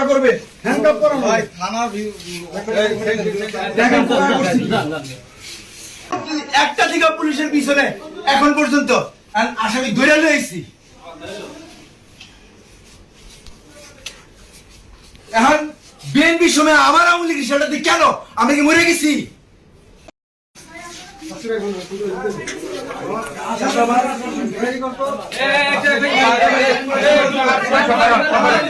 দোয়া করবে হ্যান্ডকাপ ভাই দোয়া। একটা থেকে পুলিশের পিছনে এখন পর্যন্ত আসামি ধরে লইছি এখন বিএনপি সময় আমার আওয়ামী লীগের সেটাতে কেন আমি কি মরে গেছি আমরা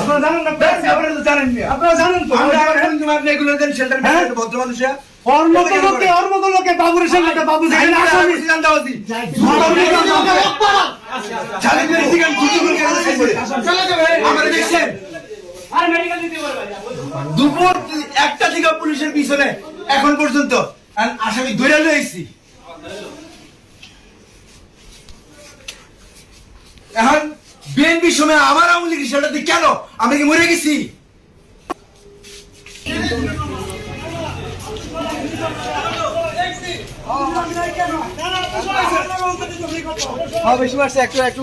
আপনারা জানেন না, আপনারা তো জানেন না। আপনারা জানেন তো। আমরা এখন তোমার এগুলো দেন shelter? ভদ্র মানুষরা। ওর মতো লোকে ওর মতো লোকে বাবুর সামনে বাবু যেখানে আসামি। আসামি জান্দাবাজি। জালেম প্রেসিডেন্ট দুর্নীতির কারণে শেষ করে। আমরা দেখছেন, আর মেডিকেল দিতে বলবে দুপুর একটা থেকে পুলিশের পিছনে এখন পর্যন্ত। আসামি ধরে লইছি এখন বিএনপি সময় আমার আওয়ামী লীগ সেটা দিই কেন? আমি কি মরে গেছি? বেশি একটু